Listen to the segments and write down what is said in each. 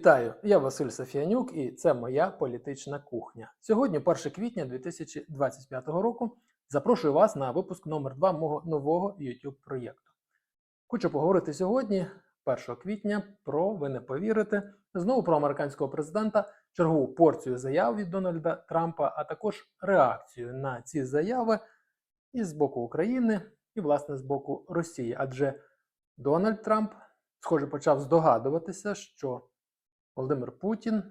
Вітаю! Я Василь Сафіанюк і це моя політична кухня. Сьогодні, 1 квітня 2025 року, запрошую вас на випуск номер 2 мого нового YouTube проєкту. Хочу поговорити сьогодні, 1 квітня, про ви не повірите, знову про американського президента, чергову порцію заяв від Дональда Трампа, а також реакцію на ці заяви і з боку України, і, власне, з боку Росії. Адже Дональд Трамп, схоже, почав здогадуватися, що Володимир Путін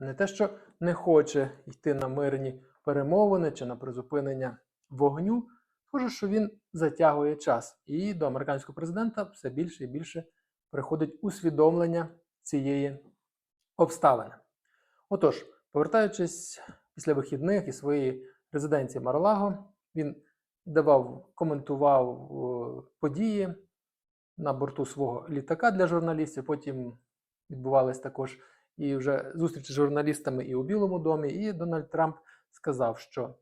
не те, що не хоче йти на мирні перемовини чи на призупинення вогню, схоже, що він затягує час, і до американського президента все більше і більше приходить усвідомлення цієї обставини. Отож, повертаючись після вихідних і своєї резиденції Марлаго, він давав, коментував е, події на борту свого літака для журналістів. Потім відбувались також і вже зустрічі з журналістами і у Білому домі. І Дональд Трамп сказав, що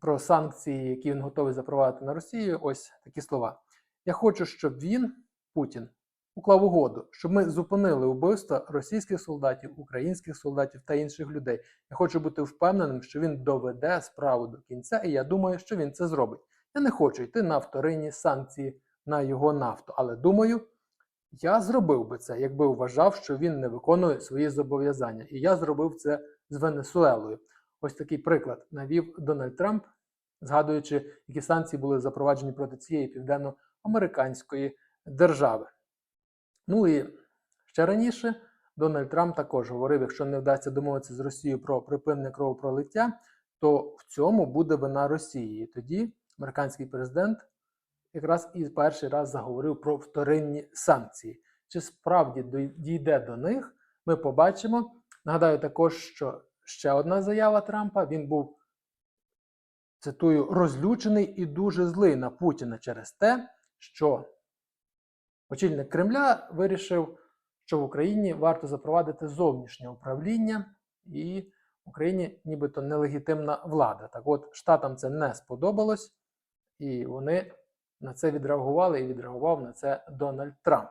про санкції, які він готовий запровадити на Росію, ось такі слова. Я хочу, щоб він, Путін, уклав угоду, щоб ми зупинили вбивства російських солдатів, українських солдатів та інших людей. Я хочу бути впевненим, що він доведе справу до кінця, і я думаю, що він це зробить. Я не хочу йти на вторинні санкції на його нафту, але думаю, я зробив би це, якби вважав, що він не виконує свої зобов'язання. І я зробив це з Венесуелою. Ось такий приклад навів Дональд Трамп, згадуючи, які санкції були запроваджені проти цієї південноамериканської держави. Ну і ще раніше Дональд Трамп також говорив: якщо не вдасться домовитися з Росією про припинення кровопролиття, то в цьому буде вина Росії. І тоді американський президент якраз і перший раз заговорив про вторинні санкції. Чи справді дійде до них, ми побачимо. Нагадаю також, що ще одна заява Трампа він був, цитую, розлючений і дуже злий на Путіна через те, що очільник Кремля вирішив, що в Україні варто запровадити зовнішнє управління, і в Україні нібито нелегітимна влада. Так от, штатам це не сподобалось, і вони на це відреагували і відреагував на це Дональд Трамп.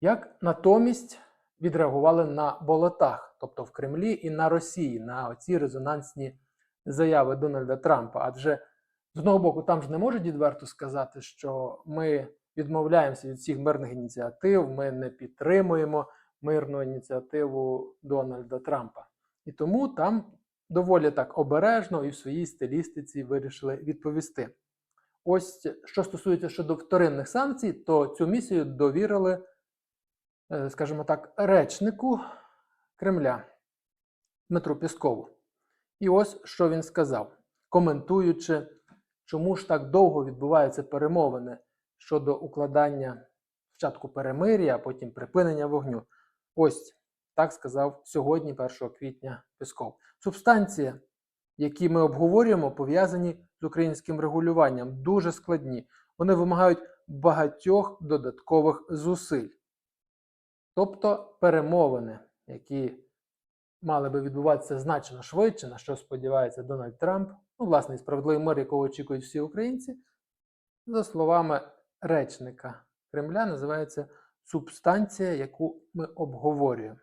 Як натомість відреагували на болотах, тобто в Кремлі і на Росії, на оці резонансні заяви Дональда Трампа. Адже з одного боку, там ж не можуть відверто сказати, що ми відмовляємося від всіх мирних ініціатив, ми не підтримуємо мирну ініціативу Дональда Трампа. І тому там доволі так обережно і в своїй стилістиці вирішили відповісти. Ось що стосується щодо вторинних санкцій, то цю місію довірили, е, скажімо так, речнику Кремля Дмитру Піскову. І ось що він сказав, коментуючи, чому ж так довго відбуваються перемовини щодо укладання спочатку перемир'я, а потім припинення вогню. Ось так сказав сьогодні, 1 квітня, Пісков. Субстанція, які ми обговорюємо, пов'язані з українським регулюванням дуже складні. Вони вимагають багатьох додаткових зусиль. Тобто перемовини, які мали би відбуватися значно швидше, на що сподівається Дональд Трамп, ну, власне, справедливий мир, якого очікують всі українці, за словами речника Кремля, називається субстанція, яку ми обговорюємо.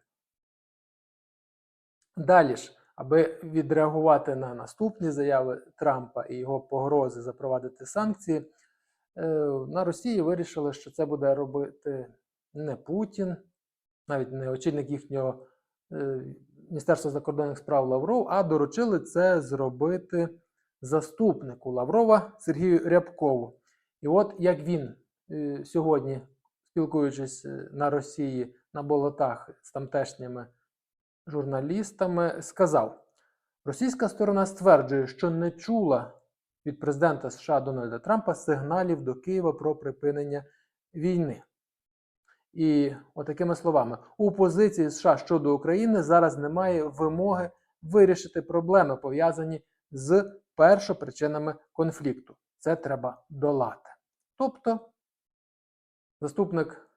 Далі ж аби відреагувати на наступні заяви Трампа і його погрози запровадити санкції, е, на Росії вирішили, що це буде робити не Путін, навіть не очільник їхнього е, Міністерства закордонних справ Лавров, а доручили це зробити заступнику Лаврова Сергію Рябкову. І от як він е, сьогодні, спілкуючись на Росії на болотах з тамтешніми журналістами, сказав: Російська сторона стверджує, що не чула від президента США Дональда Трампа сигналів до Києва про припинення війни. І отакими словами, у позиції США щодо України зараз немає вимоги вирішити проблеми, пов'язані з першопричинами конфлікту. Це треба долати. Тобто, заступник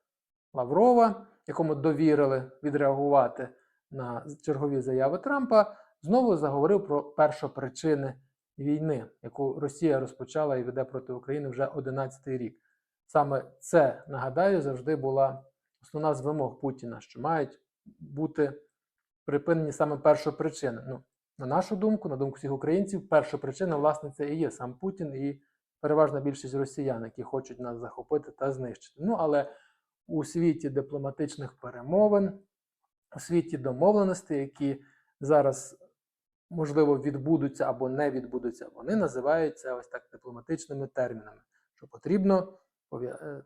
Лаврова, якому довірили відреагувати на чергові заяви Трампа, знову заговорив про першопричини війни, яку Росія розпочала і веде проти України вже 11-й рік. Саме це, нагадаю, завжди була основна з вимог Путіна, що мають бути припинені саме першопричини. Ну, на нашу думку, на думку всіх українців, перша причина, власне, це і є сам Путін і переважна більшість росіян, які хочуть нас захопити та знищити. Ну, але у світі дипломатичних перемовин, у світі домовленостей, які зараз, можливо, відбудуться або не відбудуться, вони називаються ось так дипломатичними термінами, що потрібно е,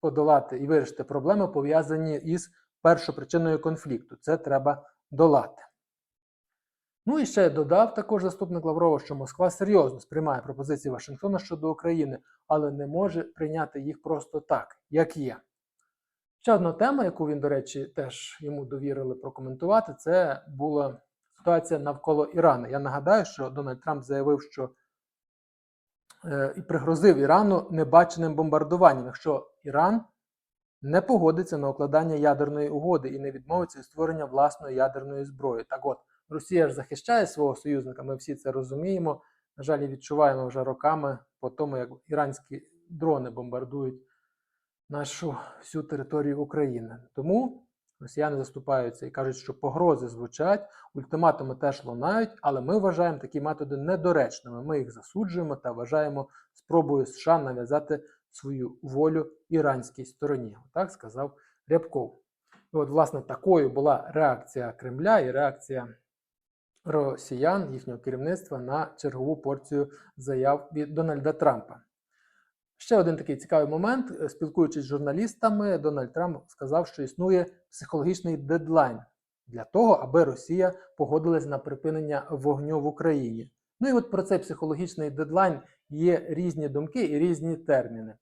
подолати і вирішити проблеми, пов'язані із першопричиною конфлікту. Це треба долати. Ну і ще додав також заступник Лаврова, що Москва серйозно сприймає пропозиції Вашингтона щодо України, але не може прийняти їх просто так, як є. Ще одна тема, яку він, до речі, теж йому довірили прокоментувати, це була ситуація навколо Ірану. Я нагадаю, що Дональд Трамп заявив, що е, і пригрозив Ірану небаченим бомбардуванням, якщо Іран не погодиться на укладання ядерної угоди і не відмовиться від створення власної ядерної зброї. Так от, Росія ж захищає свого союзника, ми всі це розуміємо. На жаль, і відчуваємо вже роками по тому, як іранські дрони бомбардують нашу всю територію України. Тому росіяни заступаються і кажуть, що погрози звучать, ультиматуми теж лунають, але ми вважаємо такі методи недоречними. Ми їх засуджуємо та вважаємо спробою США нав'язати свою волю іранській стороні. Так сказав Рябков. І от, власне, такою була реакція Кремля і реакція росіян, їхнього керівництва на чергову порцію заяв від Дональда Трампа. Ще один такий цікавий момент. Е, Спілкуючись з журналістами, Дональд Трамп сказав, що існує психологічний дедлайн для того, аби Росія погодилась на припинення вогню в Україні. Ну і от про цей психологічний дедлайн є різні думки і різні терміни,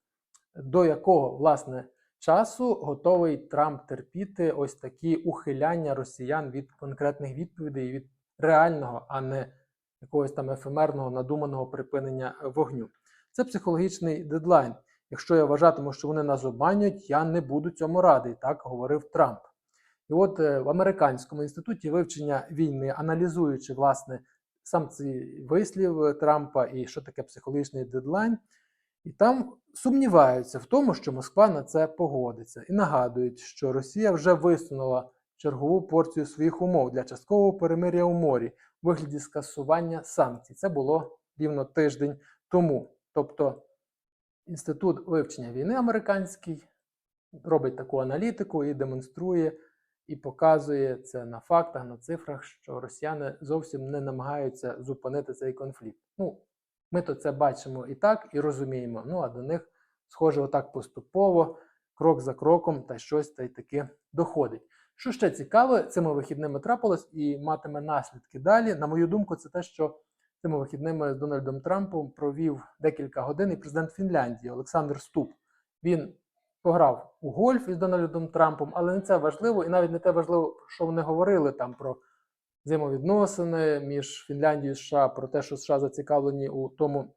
до якого, власне, часу готовий Трамп терпіти ось такі ухиляння росіян від конкретних відповідей, від реального, а не якогось там ефемерного надуманого припинення вогню. Це психологічний дедлайн. Якщо я вважатиму, що вони нас обманюють, я не буду цьому радий, так говорив Трамп. І от е, в американському інституті вивчення війни, аналізуючи власне сам цей вислів Трампа і що таке психологічний дедлайн, і там сумніваються в тому, що Москва на це погодиться, і нагадують, що Росія вже висунула чергову порцію своїх умов для часткового перемир'я у морі у вигляді скасування санкцій. Це було рівно тиждень тому. Тобто Інститут вивчення війни американський робить таку аналітику і демонструє і показує це на фактах, на цифрах, що росіяни зовсім не намагаються зупинити цей конфлікт. Ну, ми то це бачимо і так, і розуміємо. Ну а до них, схоже, отак поступово, крок за кроком, та щось та й таки доходить. Що ще цікаве, цими вихідними трапилось і матиме наслідки далі. На мою думку, це те, що цими вихідними з Дональдом Трампом провів декілька годин і президент Фінляндії Олександр Ступ. Він пограв у гольф із Дональдом Трампом, але не це важливо, і навіть не те важливо, що вони говорили там про взаємовідносини між Фінляндією і США, про те, що США зацікавлені у тому,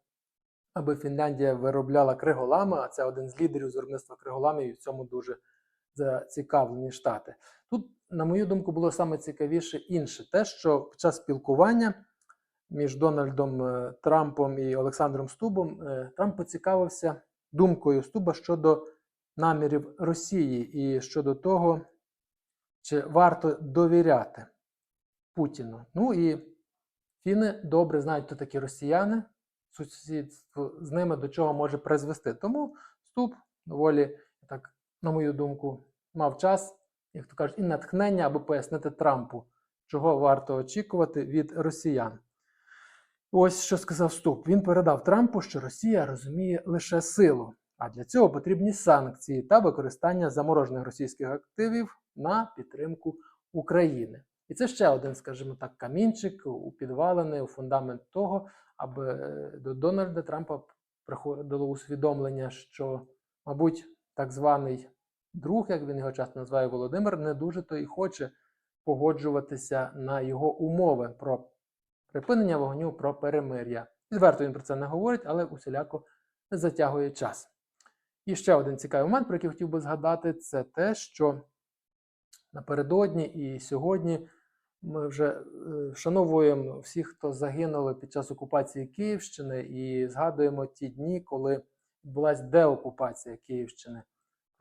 аби Фінляндія виробляла криголами, а це один з лідерів з виробництва криголамів, і в цьому дуже зацікавлені штати. Тут, на мою думку, було саме цікавіше інше, те, що під час спілкування між Дональдом е, Трампом і Олександром Стубом е, Трамп поцікавився думкою Стуба щодо намірів Росії і щодо того, чи варто довіряти Путіну. Ну і фіни добре знають, хто такі росіяни, сусідство з ними до чого може призвести. Тому Стуб доволі, так, на мою думку, мав час, як то кажуть, і натхнення, аби пояснити Трампу, чого варто очікувати від росіян. Ось що сказав Ступ. Він передав Трампу, що Росія розуміє лише силу, а для цього потрібні санкції та використання заморожених російських активів на підтримку України. І це ще один, скажімо так, камінчик у підвалини, у фундамент того, аби е, до Дональда Трампа приходило усвідомлення, що, мабуть, так званий друг, як він його часто називає Володимир, не дуже то і хоче погоджуватися на його умови про припинення вогню про перемир'я. Відверто він про це не говорить, але усіляко затягує час. І ще один цікавий момент, про який хотів би згадати, це те, що напередодні і сьогодні ми вже е, вшановуємо всіх, хто загинули під час окупації Київщини, і згадуємо ті дні, коли відбулася деокупація Київщини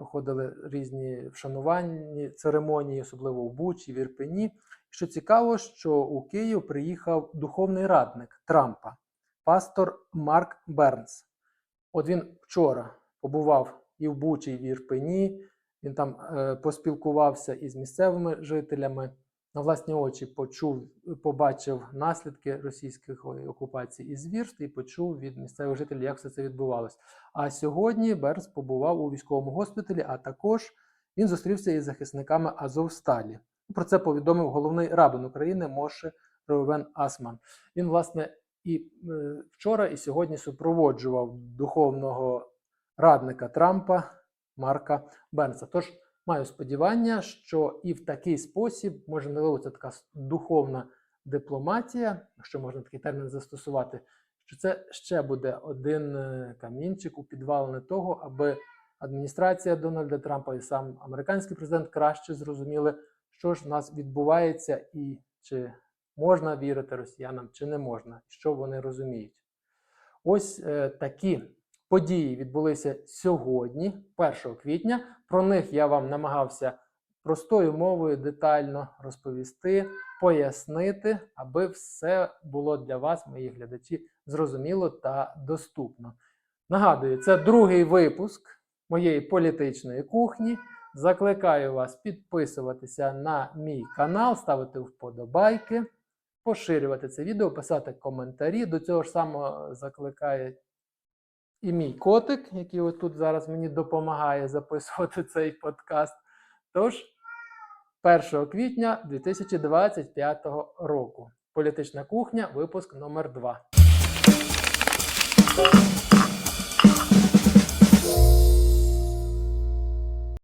проходили різні вшанувальні церемонії, особливо в Бучі, в Ірпені. Що цікаво, що у Київ приїхав духовний радник Трампа, пастор Марк Бернс. От він вчора побував і в Бучі, і в Ірпені. Він там е, поспілкувався із місцевими жителями, на власні очі почув, побачив наслідки російської окупації і звірств, і почув від місцевих жителів, як все це відбувалось. А сьогодні Бернс побував у військовому госпіталі, а також він зустрівся із захисниками Азовсталі. Про це повідомив головний рабин України Моше Реувен Асман. Він, власне, і е, вчора, і сьогодні супроводжував духовного радника Трампа Марка Бернса. Тож маю сподівання, що і в такий спосіб, може, це така духовна дипломатія, якщо можна такий термін застосувати, що це ще буде один е, камінчик у підвалини того, аби адміністрація Дональда Трампа і сам американський президент краще зрозуміли, що ж в нас відбувається, і чи можна вірити росіянам, чи не можна, що вони розуміють. Ось е, такі події відбулися сьогодні, 1 квітня. Про них я вам намагався простою мовою детально розповісти, пояснити, аби все було для вас, мої глядачі, зрозуміло та доступно. Нагадую, це другий випуск моєї політичної кухні. Закликаю вас підписуватися на мій канал, ставити вподобайки, поширювати це відео, писати коментарі. До цього ж самого закликає і мій котик, який от тут зараз мені допомагає записувати цей подкаст. Тож, 1 квітня 2025 року. Політична кухня, випуск номер 2